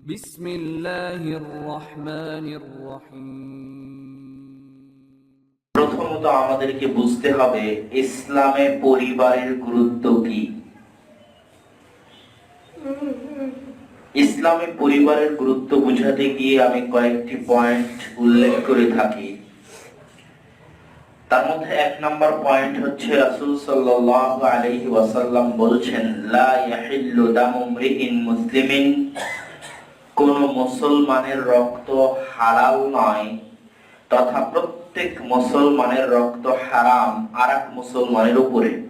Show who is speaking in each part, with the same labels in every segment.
Speaker 1: بسم الله الرحمن الرحيم
Speaker 2: প্রথমত আমাদেরকে বুঝতে হবে ইসলামে পরিবারের গুরুত্ব কি ইসলামে পরিবারের গুরুত্ব বোঝাতে গিয়ে আমি কয়েকটি পয়েন্ট উল্লেখ করে থাকি তার মধ্যে এক নম্বর পয়েন্ট হচ্ছে রাসূল সাল্লাল্লাহু আলাইহি ওয়াসাল্লাম বলছেন লা ইয়াহিল্লু দামু মরিইন মুসলিমিন কোন মুসলমানের রক্ত হালাল নয়। তথা প্রত্যেক মুসলমানের রক্ত হারাম আর এক মুসলমানের উপরে।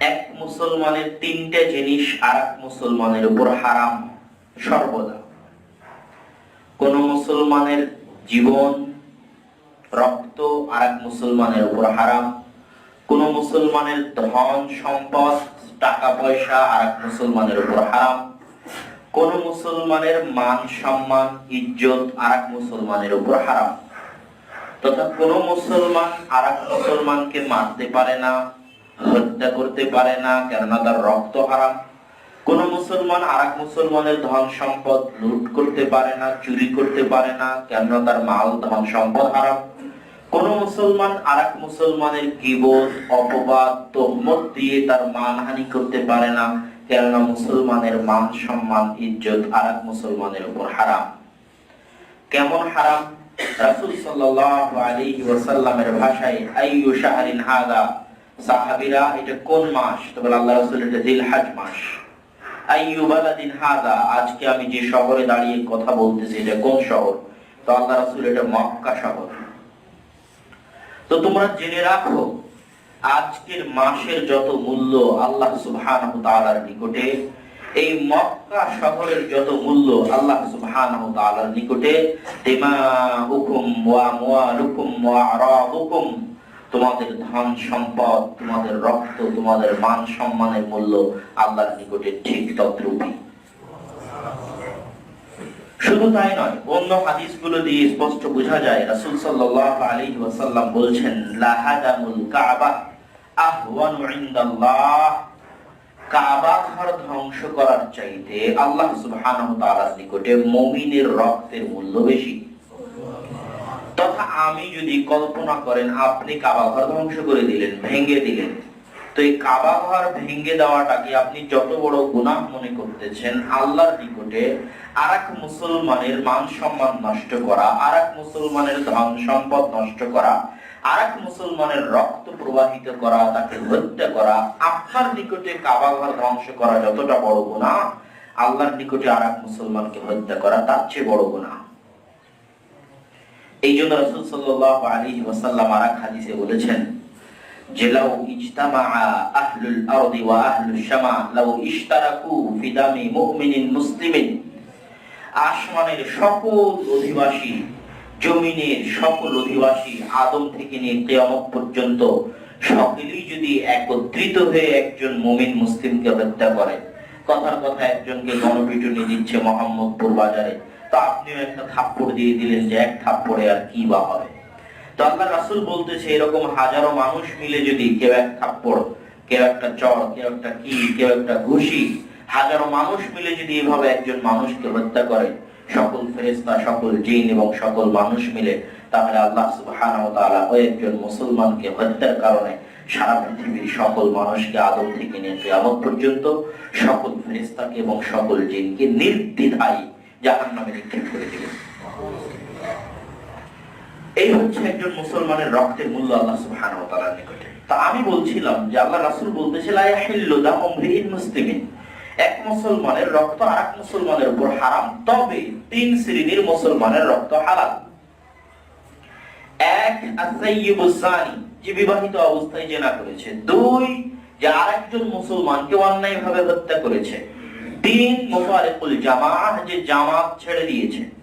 Speaker 2: এক মুসলমানের তিনটে জিনিস আর এক মুসলমানের উপর হারাম, সর্বদা। কোন মুসলমানের জীবন, রক্ত আর এক মুসলমানের উপর হারাম। কোন মুসলমানের ধন, সম্পদ টাকা পয়সা আর এক মুসলমানের উপর হারাম। কোন মুসলমানের মান, সম্মান, ইজ্জত আর এক মুসলমানের উপর হারাম। তথা কোন মুসলমান আর এক মুসলমানকে মারতে পারে না, হত্যা করতে পারে না, কেননা তার রক্ত হারাম। কোন মুসলমান আর এক মুসলমানের ধন সম্পদ লুট করতে পারে না, চুরি করতে পারে না, কেননা তার মাল, ধন সম্পদ হারাম। কোন মুসলমান আর এক মুসলমানের গিবত, অপবাদ, তোহমত দিয়ে তার মানহানি করতে পারে না কেননা মুসলমানের মান সম্মান, ইজ্জত আর এক মুসলমানের উপর হারাম। কেমন হারাম? রাসূল সাল্লাল্লাহু আলাইহি ওয়াসাল্লামের ভাষায়, আইয়ু শাহরিন হাদা? সাহাবীরা, এটা কোন মাস? তো বলে আল্লাহ রাসূল, এটা জিলহজ মাস। আইয়ু বালাদিন হাদা? আজকে আমি যে শহরে দাঁড়িয়ে কথা বলতেছি, এটা কোন শহর? তো আল্লাহ রাসূল, এটা মক্কা শহর। তো তোমরা জেনে রাখো আজকের মাসের যত মূল্য আল্লাহ তাআলার নিকটে, এই মক্কা শহরের যত মূল্য আল্লাহ তাআলার নিকটে তোমাদের ধন সম্পদ, তোমাদের রক্ত, তোমাদের মান সম্মানের মূল্য আল্লাহর নিকটে ঠিক তদ্রূপই শুধু তাই নয়, অন্য হাদিসগুলো দিয়ে স্পষ্ট বোঝা যায়, রাসূল সাল্লাল্লাহু আলাইহি ওয়াসাল্লাম বলছেন লাহাদামুল কাবা আহওয়ানু ইনদাল্লাহ। কাবা ঘর ধ্বংস করার চাইতে আল্লাহ সুবহানাহু তাআলার নিকটে মুমিনের রক্তের মূল্য বেশি। তথা আমি যদি কল্পনা করেন, আপনি কাবা ঘর ধ্বংস করে দিলেন, ভেঙে দিলেন। তো এই কাবা ঘর ভেঙে দেওয়াটাকে আপনি যত বড় গুনাহ মনে করতেছেন, আল্লাহর নিকটে আর এক মুসলমানের মান সম্মান নষ্ট করা আর এক মুসলমানের ধন সম্পদ নষ্ট করা আর এক মুসলমানের রক্ত প্রবাহিত করা, তাকে হত্যা করা, আপনার নিকটে কাবা ঘর ধ্বংস করা যতটা বড় গুনাহ, আল্লাহর নিকটে আর এক মুসলমানকে হত্যা করা তার চেয়ে বড় গুনাহ। এই জন্য রসুল সাল্লাহ আলী ওয়াসাল্লাম আর এক হাদিসে বলেছেন যে লাউ ইজতামা আহলুল আরদি ওয়া আহলুশ শামা লাউ ইশতারাকু ফি দামি মুমিনিন মুসলিমিন আসমানের সকল অধিবাসী, জমিনের সকল অধিবাসী আদম থেকে নিয়ে কিয়ামত পর্যন্ত সকলেই যদি একত্রিত হয়ে একজন মুমিন মুসলিমকে হত্যা করে, কথার কথা একজনকে গণপিটুনি দিচ্ছে মোহাম্মদপুর বাজারে, তো আপনিও একটা থাপ্পড় দিয়ে দিলেন যে এক থাপ্পড়ে আর কি বা হবে? তো আল্লাহ রাসূল বলতেছে, এরকম হাজারো মানুষ মিলে যদি কেউ এক থাপ্পড়, কেউ একটা চর, কেউ একটা কি কেউ একটা ঘুষি, হাজারো মানুষ মিলে যদি এভাবে একজন মানুষকে হত্যা করে, সকল ফেরেশতা, সকল জিন এবং সকল মানুষ মিলে, তাহলে আল্লাহ তাআলা ওই একজন মুসলমানকে হত্যার কারণে সারা পৃথিবীর সকল মানুষকে আদম থেকে নিয়ে কিয়ামত পর্যন্ত সকল ফেরেশতাকে এবং সকল জিনকে নির্দ্বিধায় জাহান্নামে নিক্ষেপ করে দিবেন এই হচ্ছে একজন মুসলমানের রক্তের মূল্য আল্লাহ সুবহানাহু ওয়া তাআলার নিকটে। তা আমি বলছিলাম যে আল্লাহ রাসূল মরিইন মুসলিমিন। এক মুসলমানের রক্ত আরেক মুসলমানের উপর হারাম, তবে তিন শ্রেণির মুসলমানের রক্ত হালাল। এক যে বিবাহিত অবস্থায় জেনা করেছে। দুই, যে আর একজন মুসলমানকে অন্যায় ভাবে হত্যা করেছে। তিন, মুফারিকুল জামাআহ, যে জামাত ছেড়ে দিয়েছে।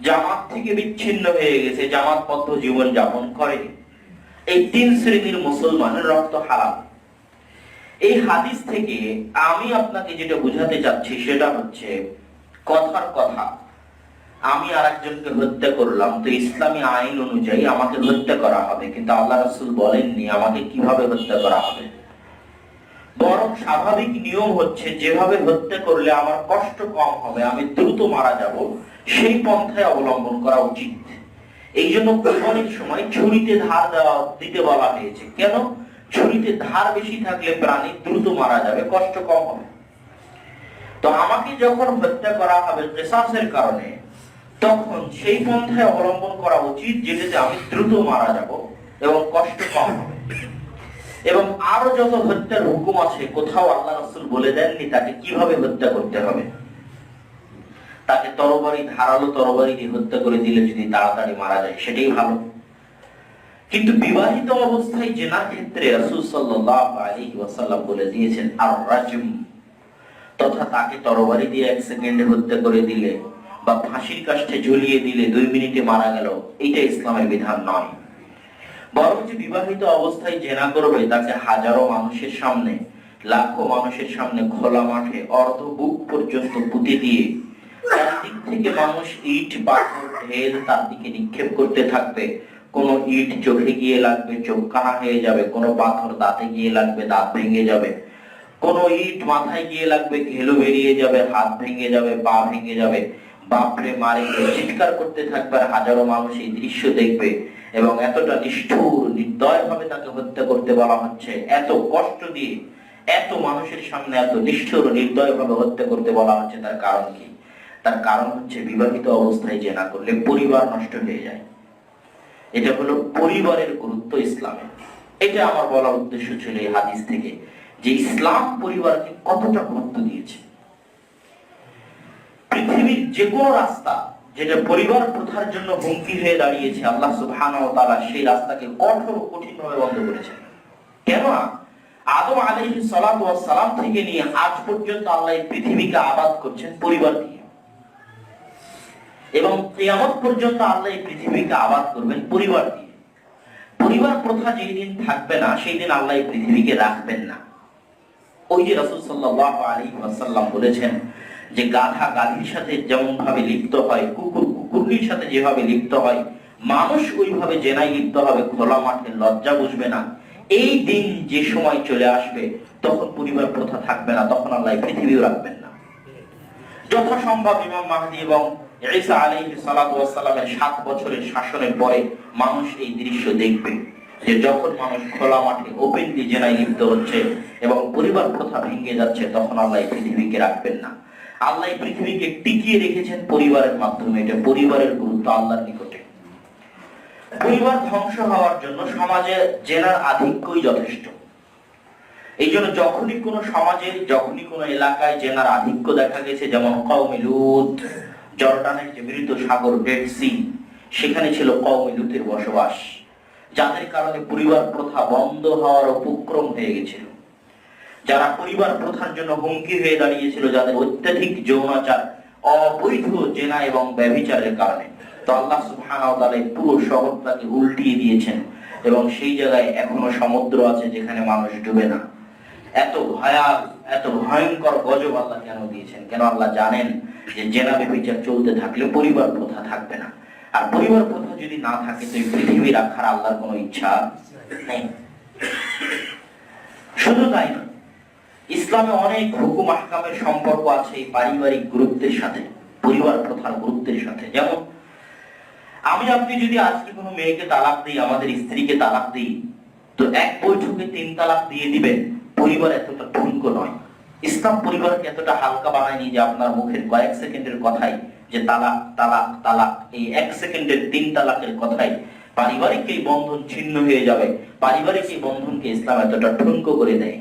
Speaker 2: জামাত থেকে বিচ্ছিন্ন হয়ে গেছে জামাতবদ্ধ জীবন যাপন করেনি এই তিন শ্রেণির মুসলমানের রক্ত হারাম। এই হাদিস থেকে আমি আপনাকে যেটা বোঝাতে চাচ্ছি সেটা হচ্ছে, কথার কথা। আমি আর একজনকে হত্যা করলাম, তো ইসলামী আইন অনুযায়ী আমাকে হত্যা করা হবে, কিন্তু আল্লাহ রাসূল বলেননি আমাকে কীভাবে হত্যা করা হবে। বরং স্বাভাবিক নিয়ম হচ্ছে, যেভাবে হত্যা করলে আমার কষ্ট কম হবে, আমি দ্রুত মারা যাব সেই পন্থায় অবলম্বন করা উচিত। এই জন্য কোরবানির সময় ছুরিতে ধার দেওয়া, দিতে বলা হয়েছে। কেন? ছুরিতে ধার বেশি থাকলে প্রাণী দ্রুত মারা যাবে, কষ্ট কম হবে। তো আমাকে যখন হত্যা করা হবে কেসাসের কারণে, তখন সেই পন্থায় অবলম্বন করা উচিত যেটাতে আমি দ্রুত মারা যাব এবং কষ্ট কম হবে। এবং আরও যত হত্যার হুকুম আছে, কোথাও আল্লাহ রসুল বলে দেননি তাকে কীভাবে হত্যা করতে হবে? তাকে তরবারি, ধারালো তরবারি দিয়ে হত্যা করে দিলে যদি তাড়াতাড়ি মারা যায়, সেটাই ভালো। কিন্তু বিবাহিত অবস্থায় জেনার ক্ষেত্রে রাসূল সাল্লাল্লাহু আলাইহি ওয়াসাল্লাম বলে দিয়েছেন আর রাজম তথা তাকে তরবারি দিয়ে এক সেকেন্ডে হত্যা করে দিলে বা ফাঁসির কাষ্ঠে ঝুলিয়ে দিলে দুই মিনিটে মারা গেল, এটা ইসলামের বিধান নয়। বরং যে বিবাহিত অবস্থায় জেনা করবে, তাকে হাজারো মানুষের সামনে, লাখো মানুষের সামনে খোলা মাঠে অর্ধ বুক পর্যন্ত পুঁতে দিয়ে চারদিক থেকে মানুষ ইট পাথর ঢেল তার দিকে নিক্ষেপ করতে থাকবে। কোন ইট চোখে গিয়ে লাগবে, চোখ কানা হয়ে যাবে। কোন পাথর দাঁতে গিয়ে লাগবে, দাঁত ভেঙে যাবে। কোন ইট মাথায় গিয়ে লাগবে বেরিয়ে যাবে, হাত ভেঙে যাবে, পা ভেঙে যাবে। বাপরে মারে চিৎকার করতে থাকবে হাজারো মানুষ এই দৃশ্য দেখবে। এবং এতটা নিষ্ঠুর নির্দয় ভাবে তাকে হত্যা করতে বলা হচ্ছে। এত কষ্ট দিয়ে, এত মানুষের সামনে এত নিষ্ঠুর নির্দয় ভাবে হত্যা করতে বলা হচ্ছে, তার কারণ কি? তার কারণ হচ্ছে বিবাহিত অবস্থায় যে না করলে পরিবার নষ্ট হয়ে যায়। এটা হলো পরিবারের গুরুত্ব ইসলামে। এটা আমার বলার উদ্দেশ্য ছিল এই হাদিস থেকে যে ইসলাম পরিবারকে কতটা গুরুত্ব দিয়েছে। পৃথিবীর যে কোনো রাস্তা যেটা পরিবার প্রথার জন্য হুমকি হয়ে দাঁড়িয়েছে, আল্লাহ সুবহানাহু ওয়া তাআলা সেই রাস্তাকে কঠোর কঠিন ভাবে বন্ধ করেছেন। কেন আদম ওয়াস সালাম থেকে নিয়ে আজ পর্যন্ত আল্লাহ পৃথিবীকে আবাদ করছেন পরিবার দিয়ে এবং কিয়ামত পর্যন্ত আল্লাহ এই পৃথিবীকে আবাদ করবেন পরিবার দিয়ে। পরিবার প্রথা যেই দিন থাকবে না, সেই দিন আল্লাহ এই পৃথিবীকে রাখবেন না। ওই যে রাসূল সাল্লাল্লাহু আলাইহি ওয়াসাল্লাম বলেছেন যে গাধা গাধীর সাথে যেমন ভাবে লিপ্ত হয়, কুকুর কুকুরনির সাথে যেভাবে লিপ্ত হয়, মানুষ ওইভাবে জেনাই লিপ্ত হবে, খোলা মাঠে লজ্জা বুঝবে না। এই দিন যে সময় চলে আসবে, তখন পরিবার প্রথা থাকবে না, তখন আল্লাহ পৃথিবীও রাখবেন না। যথাসম্ভব ইমাম মাহদি এবং ঈসা সালামের বছরের শাসনের পরে মানুষ এই দৃশ্য দেখবে যে যখন মানুষ খোলা মাঠে হচ্ছে এবং পরিবার প্রথা ভেঙে যাচ্ছে, তখন আল্লাহ এই পৃথিবীকে রাখবেন না। আল্লাহ এই পৃথিবীকে টিকিয়ে রেখেছেন পরিবারের মাধ্যমে। এটা পরিবারের গুরুত্ব আল্লাহর নিকটে। পরিবার ধ্বংস হওয়ার জন্য সমাজে জেনার আধিক্যই যথেষ্ট। এই জন্য যখনই কোনো সমাজে, যখনই কোনো এলাকায় জেনার আধিক্য দেখা গেছে, যেমন কওমে লুত জর্ডানের যে মৃত সাগর ডেড সি, সেখানে ছিল কওমে বসবাস, যাদের কারণে পরিবার প্রথা বন্ধ হওয়ার উপক্রম হয়ে গেছিল। যারা পরিবার প্রথার জন্য হুমকি হয়ে দাঁড়িয়েছিল, যাদের অত্যাধিক যৌনাচার, অবৈধ জেনা এবং ব্যভিচারের কারণে। তো আল্লাহ সুবহানাহু ওয়া তাআলা এই পুরো শহরটাকে উল্টিয়ে দিয়েছেন এবং সেই জায়গায় এখনও সমুদ্র আছে যেখানে মানুষ ডুবে না। এত ভয়াল, এত ভয়ঙ্কর গজব আল্লাহ কেন দিয়েছেন? কেন আল্লাহ জানেন? যে জেনা ব্যভিচার চলতে থাকলে পরিবার প্রথা থাকবে না। আর পরিবার প্রথা যদি না থাকে, তো এই পৃথিবী রাখার আল্লাহর কোনো ইচ্ছা নেই। শুধু তাই নয়, ইসলামে অনেক হুকুম আহকামের সম্পর্ক আছে এই পারিবারিক গুরুত্বের সাথে, পরিবার প্রথার গুরুত্বের সাথে। যেমন, আমি আপনি যদি আজকে কোনো মেয়েকে তালাক দিই, আমাদের স্ত্রীকে তালাক দিই, তো এক বৈঠকে তিন তালাক দিয়ে দিবেন, পরিবার এতটা ঠুনকো নয়। ইসলাম পরিবারকে এতটা হালকা বানায়নি যে আপনার মুখের কয়েক সেকেন্ডের কথাই যে তালাক তালাক তালাক, এই এক সেকেন্ডের তিন তালাকের কথাই পারিবারিক এই বন্ধন ছিন্ন হয়ে যাবে, পারিবারিক এই বন্ধনকে ইসলাম এতটা ঠুনকো করে দেয়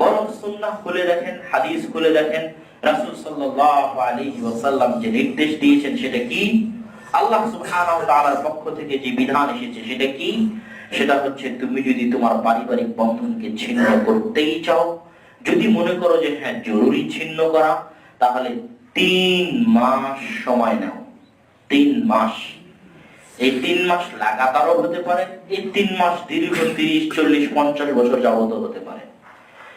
Speaker 2: বরং সুন্নাহ খুলে দেখেন, হাদিস খুলে দেখেন, রাসূল সাল্লাল্লাহু আলাইহি ওয়াসাল্লাম যে নির্দেশ দিয়েছেন সেটা কি? আল্লাহ সুবহানাহু পক্ষ থেকে যে বিধান এসেছে সেটা কি? সেটা হচ্ছে তুমি যদি তোমার পারিবারিক বন্ধনকে ছিন্ন করতেই চাও যদি মনে করো যে হ্যাঁ জরুরি ছিন্ন করা, তাহলে তিন মাস সময় নাও। তিন মাস। এই তিন মাস লাগাতারও হতে পারে, এই তিন মাস দীর্ঘ তিরিশ, চল্লিশ, পঞ্চাশ বছর যাবত হতে পারে।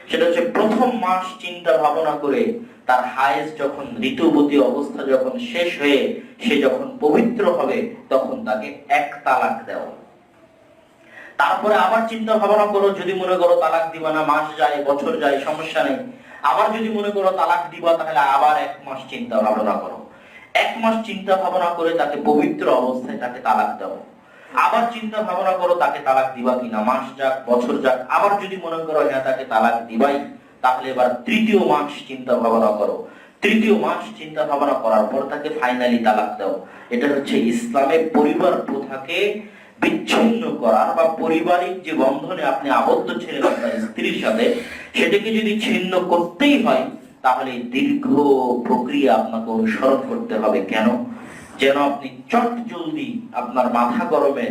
Speaker 2: সেটা হচ্ছে প্রথম মাস চিন্তা ভাবনা করে তার হায়েস যখন ঋতুবতী অবস্থা যখন শেষ হয়ে সে যখন পবিত্র হবে, তখন তাকে এক তালাক দেওয়া। তারপরে আবার চিন্তা ভাবনা করো, যদি মনে করো তালাক দিবা না, মাস যায়, বছর যায়, সমস্যা নেই। আবার যদি মনে করো তালাক দিবা, তাহলে আবার এক মাস চিন্তা ভাবনা করো। এক মাস চিন্তা ভাবনা করে তাকে পবিত্র অবস্থায় তাকে তালাক দাও। আবার চিন্তা ভাবনা করো তাকে তালাক দিবা কিনা, মাস যাক, বছর যাক। আবার যদি মনে করো হ্যাঁ তাকে তালাক দিবাই, তাহলে এবার তৃতীয় মাস চিন্তা ভাবনা করো। তৃতীয় মাস চিন্তা ভাবনা করার পর তাকে ফাইনালি তালাক দাও। এটা হচ্ছে ইসলামের পরিবার প্রথাকে বিচ্ছিন্ন করার বা পারিবারিক যে বন্ধনে আপনি আবদ্ধ ছিলেন আপনার স্ত্রীর সাথে, সেটাকে যদি ছিন্ন করতেই হয়, তাহলে দীর্ঘ প্রক্রিয়া আপনাকে অনুসরণ করতে হবে। কেন? যেন আপনি চট জলদি আপনার মাথা গরমে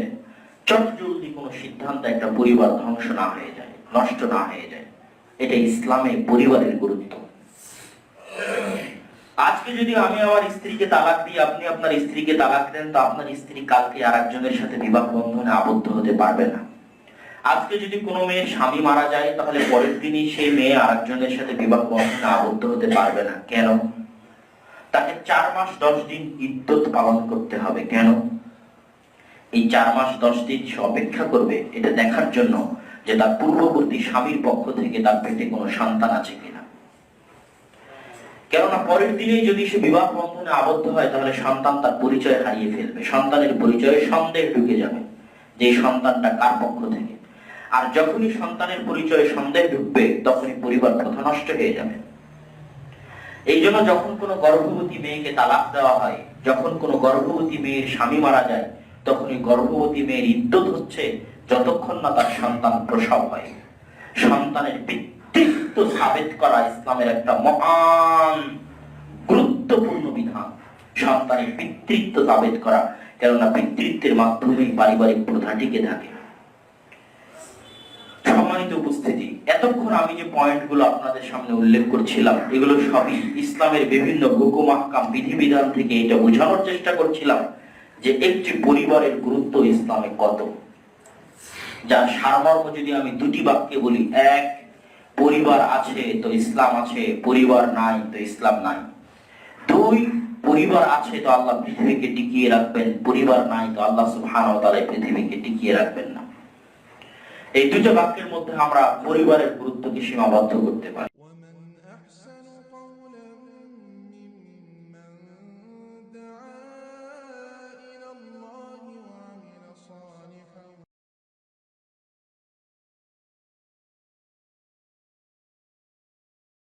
Speaker 2: চট জলদি কোনো সিদ্ধান্ত একটা পরিবার ধ্বংস না হয়ে যায়, নষ্ট না হয়ে যায়। এটা ইসলামে পরিবারের গুরুত্ব। আজকে যদি আমি আমার স্ত্রীকে তালাক দিই, আপনি আপনার স্ত্রীকে তালাক দেন, তো আপনার স্ত্রী কালকে আর একজনের সাথে বিবাহ বন্ধনে আবদ্ধ হতে পারবে না। আজকে যদি কোনো মেয়ের স্বামী মারা যায়, তাহলে পরের দিনই সেই মেয়ে আর একজনের সাথে বিবাহ বন্ধনে আবদ্ধ হতে পারবে না। কেন? তাকে চার মাস দশ দিন ইদ্যত পালন করতে হবে। কেন? এই চার মাস দশ দিন সে অপেক্ষা করবে এটা দেখার জন্য যে তার পূর্ববর্তী স্বামীর পক্ষ থেকে তার পেটে কোনো সন্তান আছে কিনা। কেননা পরের দিনেই যদি সে বিবাহ বন্ধনে আবদ্ধ হয়, তাহলে সন্তান তার পরিচয় হারিয়ে ফেলবে। সন্তানের পরিচয়ে সন্দেহ ঢুকে যাবে যে সন্তানটা কার পক্ষ থেকে। আর যখনই সন্তানের পরিচয়ে সন্দেহ ঢুকবে, তখনই পরিবার প্রথা নষ্ট হয়ে যাবে। এই জন্য যখন কোনো গর্ভবতী মেয়েকে তালাক দেওয়া হয়, যখন কোনো গর্ভবতী মেয়ের স্বামী মারা যায় তখন গর্ভবতী মেয়ের ইদ্যত হচ্ছে যতক্ষণ না তার সন্তান প্রসব হয়। সন্তানের পিতৃত্ব সাবেত করা ইসলামের একটা মহান, গুরুত্বপূর্ণ বিধান। সন্তানের পিতৃত্ব সাবেত করা, কেননা পিতৃত্বের মাধ্যমেই পারিবারিক প্রথা টিকে থাকে। সম্মানিত উপস্থিতি, এতক্ষণ আমি যে পয়েন্টগুলো আপনাদের সামনে উল্লেখ করছিলাম, এগুলো সবই ইসলামের বিভিন্ন হুকুম বিধিবিধান থেকে এটা বোঝানোর চেষ্টা করছিলাম যে একটি পরিবারের গুরুত্ব ইসলামে কত। যার সারমর্ম যদি আমি দুটি বাক্যে বলি, এক পরিবার আছে, তো ইসলাম আছে, পরিবার নাই, তো ইসলাম নাই। দুই, পরিবার আছে, তো আল্লাহ পৃথিবীকে টিকিয়ে রাখবেন। পরিবার নাই, তো আল্লাহ সুহান পৃথিবীকে টিকিয়ে রাখবেন না। এই দুটো বাক্যের মধ্যে আমরা পরিবারের গুরুত্বকে সীমাবদ্ধ করতে পারি।